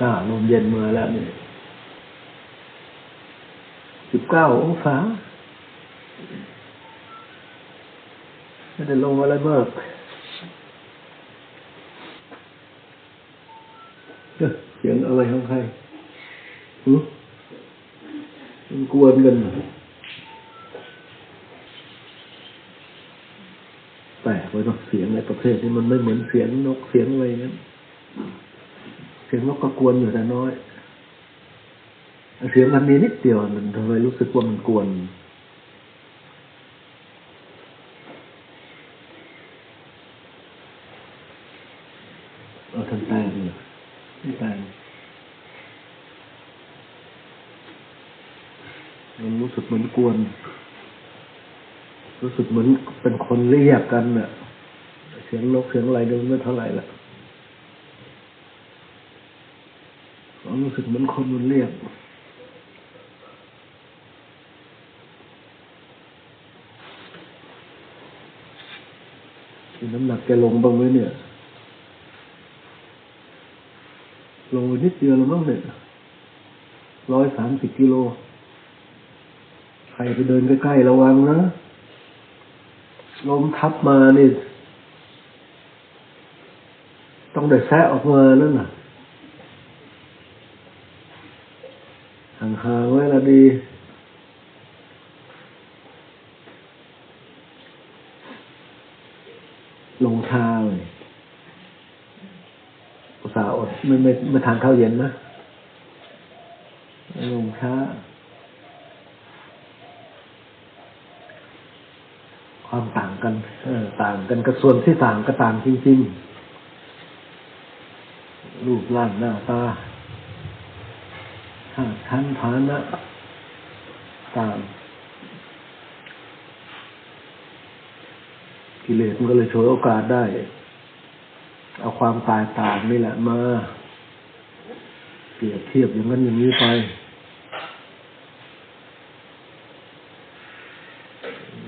อ่าลมเย็นมาแล้วนี่สิบเก้าองศาไม่ได้ลงอะไรมากเอ๊ะเสียงอะไรของใครมันกวนกันเหรอแปลกไปเนาะเสียงในประเทศนี้มันไม่เหมือนเสียงนกเสียงอะไรนั้น เสียงนกก็กวนอยู่แต่น้อย เสียงมันมีนิดเดียวมันทำไมรู้สึกว่ามันกวนเอาทำแตงเลยไม่แตงมันรู้สึกเหมือนกวน รู้สึกเหมือนเป็นคนเรียกกันน่ะ เสียงนกเสียงอะไรก็ไม่เท่าไหร่ละความรู้ สึกเหมือนคนมันเรียกน้ำหนักแกลงบ้างไหมเนี่ย ลงไปนิดเดียวแล้วมั้งเนี่ยร้อยสามสิบกิโล ใครไปเดินใกล้ๆระวังนะลมทับมานี่ ต้องได้แซะออกมานั่นน่ะ หางไว้ละดีลงช้าเลยอุตส่าห์อดไม่ไม่ไม่ทานข้าวเย็นนะลงช้าความต่างกันเออต่างกันกับส่วนที่ต่างก็ต่างจริงๆรูปร่างหน้าตา ชั้นฐานะต่างกิเลสมันก็เลยฉวยโอกาสได้ เอาความตายต่างนี่แหละมาเปรียบเทียบอย่างนั้นอย่างนี้ไป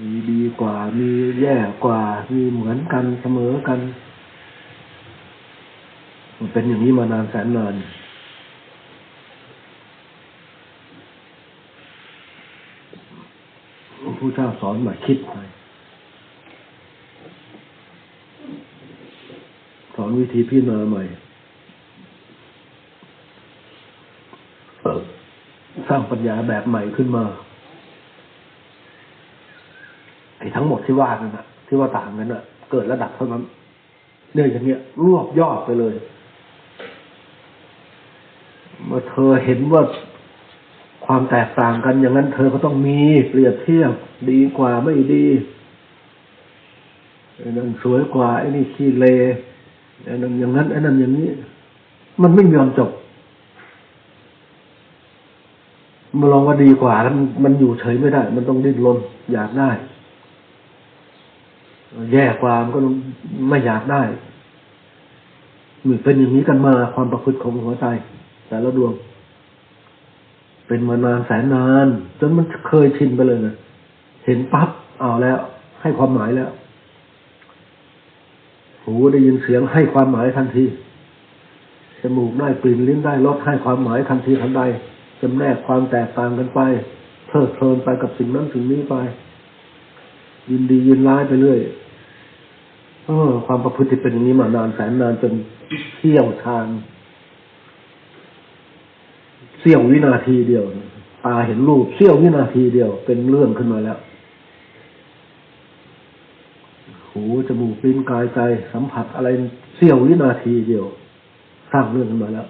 มีดีกว่า มีแย่กว่า มีเหมือนกันเสมอกัน มันเป็นอย่างนี้มานานแสนนานพระพุทธเจ้าสอนมาคิดไปสอนวิธีพิจารณาใหม่ สร้างปัญญาแบบใหม่ขึ้นมาไอ้ทั้งหมดที่ว่านั่นนะที่ว่าต่างกันน่ะเกิดระดับเท่านั้นเนี่ยอย่างเงี้ย รวบยอดไปเลย เมื่อเธอเห็นว่า ความแตกต่างกันอย่างนั้นเธอก็ต้องมีเปรียบเทียบดีกว่าไม่ดีไอ้นั่นสวยกว่าไอ้นี่ขี้เลไอ้นั่นอย่างนั้นไอ้นั่นอย่างนี้ มันไม่ยอมจบมาลองว่าดีกว่าแล้วมันมันอยู่เฉยไม่ได้ มันต้องดิ้นรนอยากได้ แย่กว่ามันก็ไม่อยากได้มันเป็นอย่างนี้กันมาความประพฤติของหัวใจแต่ละดวง เป็นมานานแสนนานจนมันเคยชินไปเลยนะเห็นปั๊บเอาแล้ว ให้ความหมายแล้วหูได้ยินเสียงให้ความหมายทันทีจมูกได้กลิ่นลิ้นได้รสให้ความหมายทันทีทันใดจำแนกความแตกต่างกันไปเพลิดเพลินไปกับสิ่งนั้นสิ่งนี้ไป ยินดียินร้ายไปเรื่อยเออความประพฤติเป็นอย่างนี้มานานแสนนานจนเที่ยวชาญ เสี้ยววินาทีเดียวตาเห็นรูปเสี้ยววินาทีเดียว เป็นเรื่องขึ้นมาแล้ว หูจมูกลิ้นกายใจสัมผัสอะไรเสี้ยววินาทีเดียว สร้างเรื่องขึ้นมาแล้ว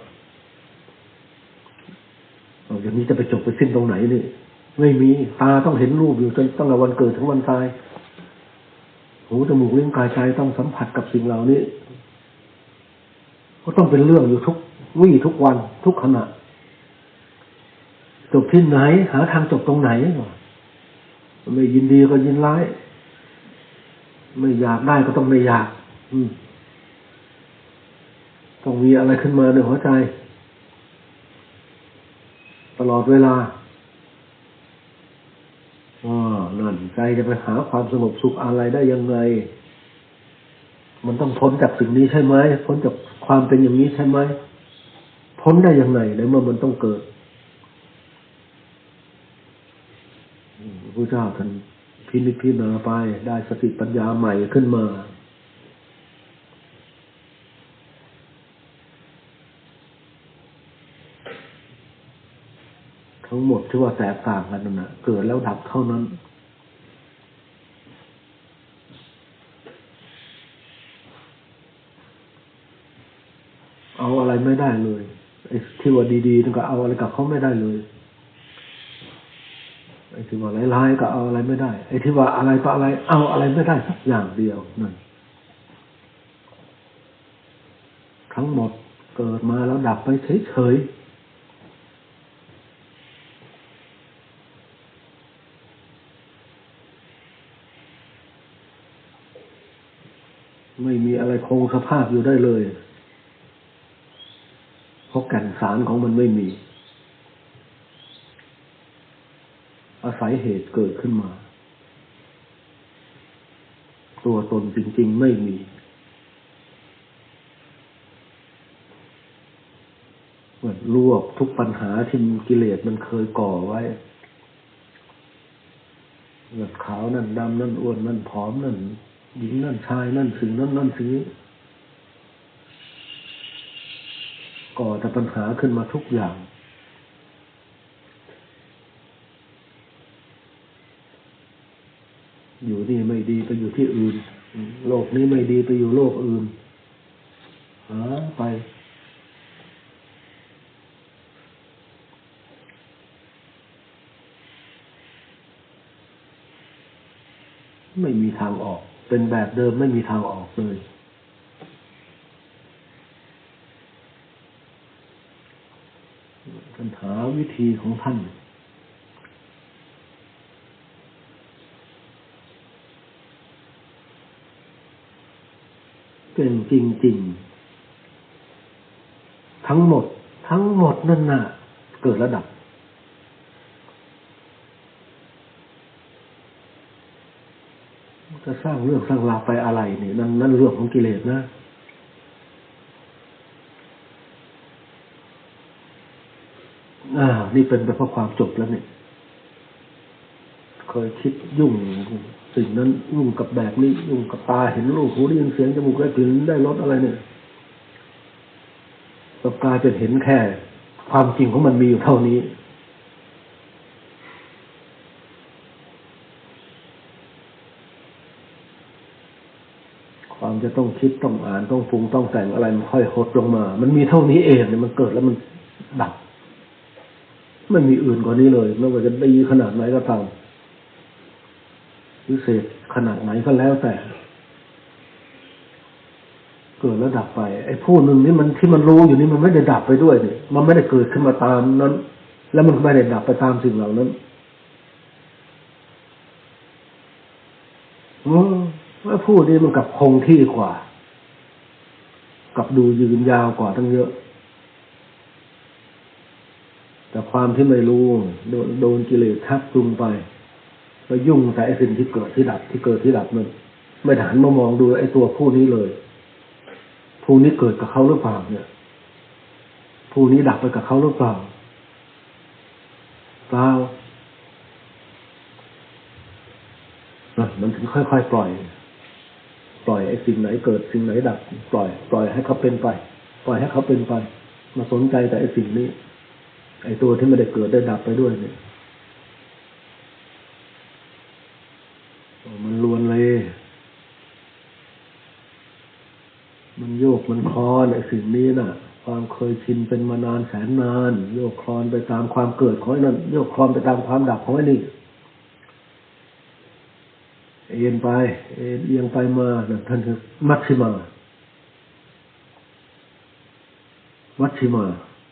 เอาอย่างนี้จะไปจบไปสิ้นตรงไหนนี่ไม่มีตาต้องเห็นรูปอยู่จนตั้งแต่วันเกิดถึงวันตายหูจมูกลิ้นกายใจต้องสัมผัสกับสิ่งเหล่านี้ ก็ต้องเป็นเรื่องอยู่ทุกวี่ทุกวันทุกขณะ จบที่ไหน หาทางจบตรงไหนไม่ยินดีก็ยินร้าย ไม่อยากได้ก็ต้องไม่อยาก อืต้องมีอะไรขึ้นมาในหัวใจ ตลอดเวลาอ๋อนั่นใจจะไปหาความสงบสุขอะไรได้ยังไง มันต้องพ้นจากสิ่งนี้ใช่ไหมพ้นจากความเป็นอย่างนี้ใช่ไหมพ้นได้ยังไงในเมื่อมันต้องเกิด พระเจ้าท่านพินิจพิจารณาไปได้สติปัญญาใหม่ขึ้นมาทั้งหมดที่ว่าแตกต่างกันนั่นนะเกิดแล้วดับเท่านั้น เอาอะไรไม่ได้เลยไอ้ที่ว่าดีๆนั่นก็เอาอะไรกับเขาไม่ได้เลย ที่ว่าร้ายๆก็เอาอะไรไม่ได้ไอ้ที่ว่าอะไรต่ออะไร เอาอะไรไม่ได้สักอย่างเดียวนั่นทั้งหมดเกิดมาแล้วดับไปเฉยๆไม่มีอะไรคงสภาพอยู่ได้เลยเพราะแก่นสารของมันไม่มี อาศัย เหตุเกิดขึ้นมา ตัวตนจริงๆไม่มี เหมือนรวบทุกปัญหาที่กิเลสมันเคยก่อไว้เลือดขาวนั่นดำนั่นอ้วนนั่นผอมนั่นหญิงนั่นชายนั่นสิ่งนั่นนั่นสิ่งก่อแต่ปัญหาขึ้นมาทุกอย่าง อยู่นี่ไม่ดีไปอยู่ที่อื่น โลกนี้ไม่ดีไปอยู่โลกอื่นหาไป ไม่มีทางออก เป็นแบบเดิมไม่มีทางออกเลยปัญหาวิธีของท่าน เป็นจริง ๆ ทั้งหมด ทั้งหมดนั่นน่ะ เกิดระดับ จะสร้างเรื่องสร้างราวไปอะไรนี่นั่นนั่นเรื่องของกิเลสนะอ่า นี่เป็นไปเพราะความจบแล้วเนี่ย เคยคิดยุ่งสิ่งนั้นยุ่งกับแบบนี้ยุ่งกับตาเห็นรูปหูได้ยินเสียงจมูกได้กลิ่นได้รสอะไรเนี่ยก็กลายเป็นเห็นแค่ ความจริงของมันมีอยู่เท่านี้ ความจะต้องคิดต้องอ่านต้องปรุงต้องแต่งอะไรมันค่อยหดลงมา มันมีเท่านี้เองเนี่ยมันเกิดแล้วมันดับไม่มีอื่นกว่านี้เลยไม่ว่าจะดีขนาดไหนก็ตาม พิเศษขนาดไหนก็แล้วแต่ เกิดแล้วดับไป ไอ้ผู้หนึ่งนี่มันที่มันรู้อยู่นี่มันไม่ได้ดับไปด้วยเนี่ยมันไม่ได้เกิดขึ้นมาตามนั้น แล้วมันไม่ได้ดับไปตามสิ่งเหล่านั้นอืมว่าผู้นี้มันกับคงที่กว่า กับดูยืนยาวกว่าทั้งเยอะ แต่ความที่ไม่รู้โดนโดนกิเลสทับจุงไป ไปยุ่งแต่ไอ้สิ่งที่เกิดที่ดับที่เกิดที่ดับมันไม่หันมามองดูไอ้ตัวผู้นี้เลย ผู้นี้เกิดกับเขาหรือเปล่าเนี่ย ผู้นี้ดับไปกับเขาหรือเปล่าเปล่ามันถึงค่อยๆปล่อย ปล่อยไอ้สิ่งไหนเกิดสิ่งไหนดับ ปล่อย ปล่อยให้เขาเป็นไป ปล่อยให้เขาเป็นไป มาสนใจแต่ไอ้สิ่งนี้ ไอ้ตัวที่ไม่ได้เกิดได้ดับไปด้วยเนี่ยมันลวนเลย มันโยกมันคลอนไอ้สิ่งนี้น่ะ ความเคย ชินเป็นมานานแสนนาน โยกคลอนไปตามความเกิดของนั่นโยกคลอนไปตามความดับของไอ้นี่เอ็นไป เอ็นเอียงไปมาท่านคือมัชชิมามัชชิมา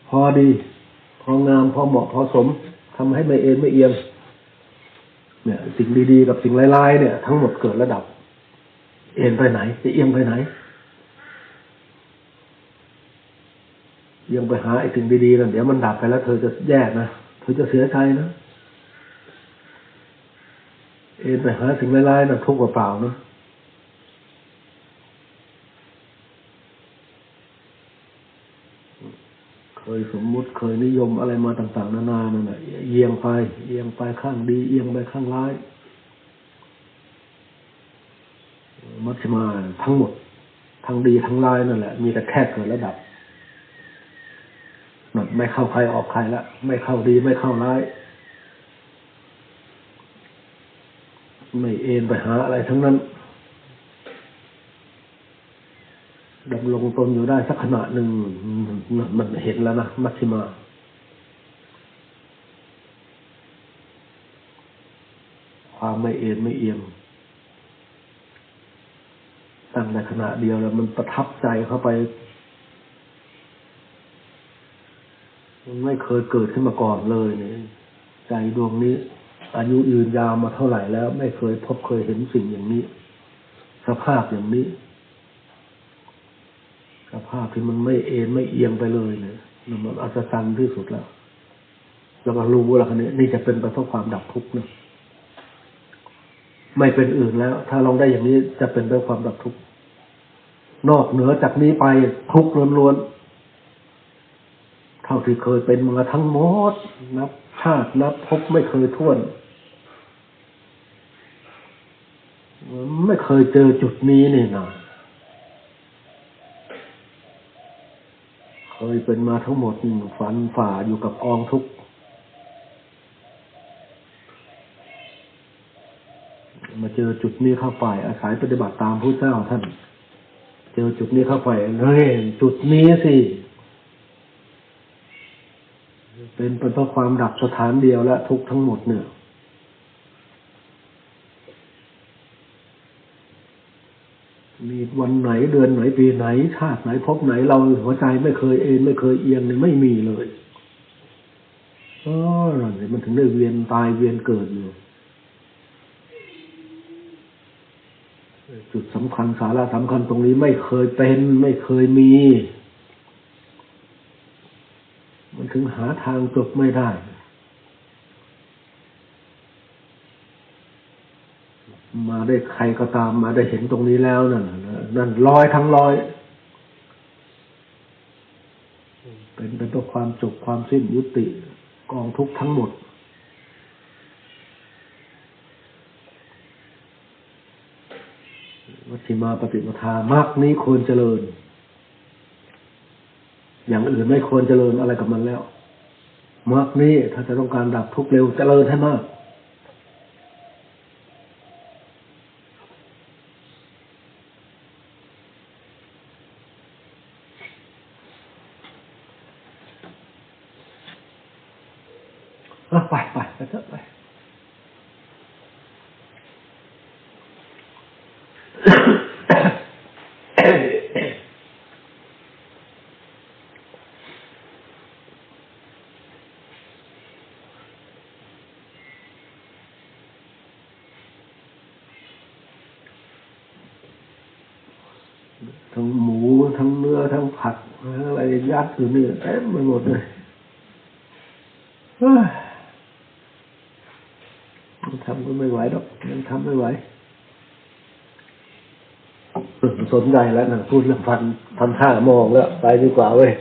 พอดี พองามพอเหมาะพอสมทำให้ไม่เอ็นไม่เอียง เนี่ย สิ่งดีๆกับสิ่งร้ายๆเนี่ย ทั้งหมดเกิดระดับ เอ็นไปไหนจะเอียงไปไหนเอี ยังไปหาไอ้สิ่งดีๆนั่นเดี๋ยวมันดับไปแล้ว เธอจะแย่นะเธอจะเสียใจนะเอ็นไปหาสิ่งร้ายๆนะทุกข์เปล่าๆนะเคยสมมุติเคยนิยมอะไรมาต่าง ๆ นานานั่นแหละเอียงไป เอียงไปข้างดี เอียงไปข้างร้าย มัชฌิมาทั้งหมด ทั้งดีทั้งร้ายนั่นแหละ มีแต่แค่เกิดระดับ ไม่เข้าใครออกใครละไม่เข้าดีไม่เข้าร้าย ไม่เอ็นไปหาอะไรทั้งนั้นดำรงตนอยู่ได้สักขณะหนึ่งมันมันเห็นแล้วนะมัชฌิมาความไม่เอ็นไม่เอียงตั้งในขณะเดียวแล้วมันประทับใจเข้าไป มันไม่เคยเกิดขึ้นมาก่อนเลยเนี่ยใจดวงนี้ อายุยืนยาวมาเท่าไหร่แล้ว ไม่เคยพบเคยเห็นสิ่งอย่างนี้ สภาพอย่างนี้ สภาพที่มันไม่เอ็นไม่เอียงไปเลยเนี่ยมันอัศจรรย์ที่สุดแล้วแล้วก็รู้แล้วคันนี้นี่จะเป็นปเพราะความดับทุกข์นะไม่เป็นอื่นแล้ว ถ้าลองได้อย่างนี้จะเป็นด้วยความดับทุกข์นอกเหนือจากนี้ไปทุกข์ล้วนๆ เท่าที่เคยเป็นมาทั้งหมดนับชาตินับพบไม่เคยท้วน ไม่เคยเจอจุดนี้นี่นะเคยเป็นมาทั้งหมดฝันฝ่าอยู่กับกองทุกข์มาเจอจุดนี้เข้าไปอาศัยปฏิบัติตามพระเจ้าท่าน เจอจุดนี้เข้าไปเฮ้ยจุดนี้สิ เป็นเป็นเพราะความดับสถานเดียวและทุกทั้งหมดเนี่ยมีวันไหนเดือนไหนปีไหน ชาติไหนพบไหนเราหัวใจไม่เคยเอ็นไม่เคยเอียงเนี่ยไม่มีเลยอ๋อนั่นมันถึงได้เวียนตายเวียนเกิดอยู่จุดสำคัญสาระสำคัญตรงนี้ไม่เคยเป็น ไม่เคยมี มันถึงหาทางจบไม่ได้ มาได้ใครก็ตามมาได้เห็นตรงนี้แล้วนั่นนั่นลอยทั้งลอย เป็นเป็นตัวความจบความสิ้นยุติกองทุกทั้งหมดวัชิมาปฏิปทามรรคนี้ควรเจริญ อย่างอื่นไม่ควรเจริญอะไรกับมันแล้วมรรคนี้ถ้าจะต้องการดับทุกข์เร็วเจริญให้มาก ไปไปไปเถอะไป ทั้งหมูทั้งเนื้อทั้งผักอะไรยัดอยู่นี่เต็มไปหมดเลยมันทำก็ไม่ไหวหรอกมันทำไม่ไหวสนใจแล้วนะพูดเรื่องฟันทำท่ามองแล้ว ไปดีกว่าเว้ย